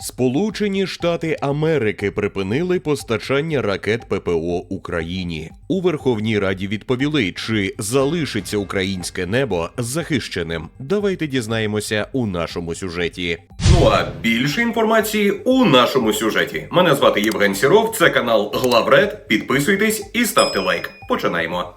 Сполучені Штати Америки припинили постачання ракет ППО Україні. У Верховній Раді відповіли, чи залишиться українське небо захищеним. Давайте дізнаємося у нашому сюжеті. Ну а більше інформації у нашому сюжеті. Мене звати Євген Сіров. Це канал Главред. Підписуйтесь і ставте лайк. Починаємо.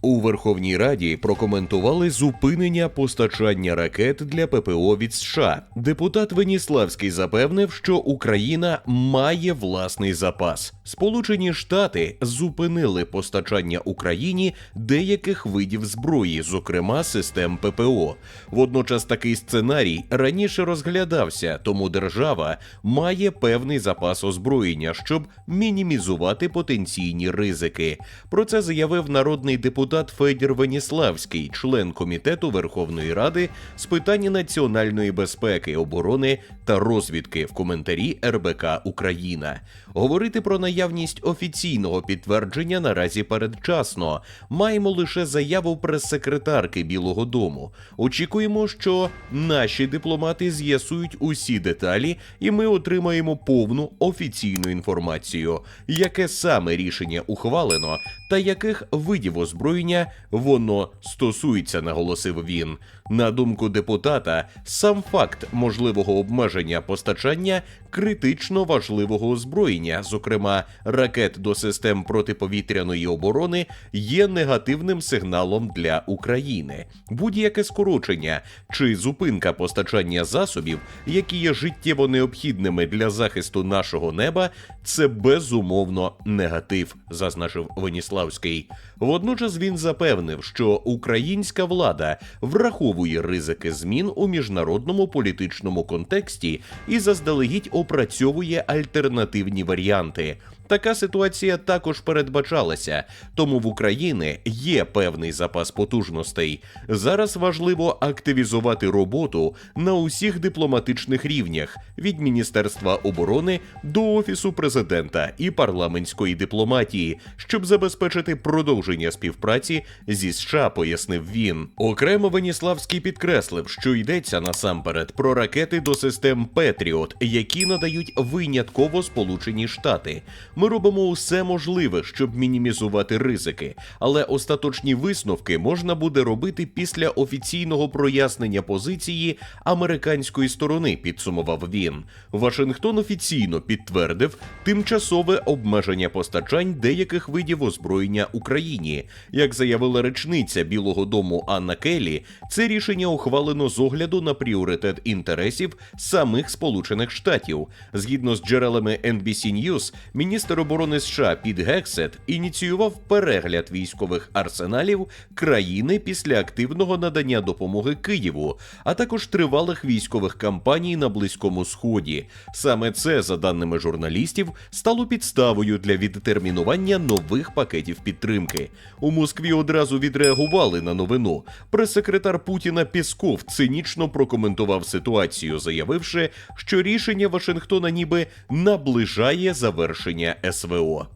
У Верховній Раді прокоментували зупинення постачання ракет для ППО від США. Депутат Веніславський запевнив, що Україна має власний запас. Сполучені Штати зупинили постачання Україні деяких видів зброї, зокрема систем ППО. Водночас такий сценарій раніше розглядався, тому держава має певний запас озброєння, щоб мінімізувати потенційні ризики. Про це заявив народний депутат Федір Веніславський, член комітету Верховної Ради з питань національної безпеки, оборони та розвідки в коментарі РБК Україна. Говорити про наявність офіційного підтвердження наразі передчасно. Маємо лише заяву прес-секретарки Білого Дому. Очікуємо, що наші дипломати з'ясують усі деталі, і ми отримаємо повну офіційну інформацію, яке саме рішення ухвалено та яких видів озброєння воно стосується, наголосив він. На думку депутата, сам факт можливого обмеження постачання критично важливого озброєння, зокрема ракет до систем протиповітряної оборони, є негативним сигналом для України. Будь-яке скорочення чи зупинка постачання засобів, які є життєво необхідними для захисту нашого неба, це безумовно негатив, зазначив Веніславський. Водночас він запевнив, що українська влада враховує ризики змін у міжнародному політичному контексті і заздалегідь опрацьовує альтернативні варіанти. Така ситуація також передбачалася, тому в Україні є певний запас потужностей. Зараз важливо активізувати роботу на усіх дипломатичних рівнях від Міністерства оборони до офісу президента і парламентської дипломатії, щоб забезпечити продовження співпраці зі США, пояснив він. Окремо Веніславський підкреслив, що йдеться насамперед про ракети до систем Петріот, які надають винятково Сполучені Штати. Ми робимо усе можливе, щоб мінімізувати ризики, але остаточні висновки можна буде робити після офіційного прояснення позиції американської сторони. Підсумував він. Вашингтон офіційно підтвердив тимчасове обмеження постачань деяких видів озброєння Україні. Як заявила речниця Білого Дому Анна Келлі, це рішення ухвалено з огляду на пріоритет інтересів самих Сполучених Штатів. Згідно з джерелами NBC News, міністр оборони США Піт Гексет ініціював перегляд військових арсеналів країни після активного надання допомоги Києву, а також тривалих військових кампаній на Близькому Сході. Саме це, за даними журналістів, стало підставою для відтермінування нових пакетів підтримки. У Москві одразу відреагували на новину. Прес-секретар Путіна Пісков цинічно прокоментував ситуацію, заявивши, що рішення Вашингтона ніби наближає завершення СВО.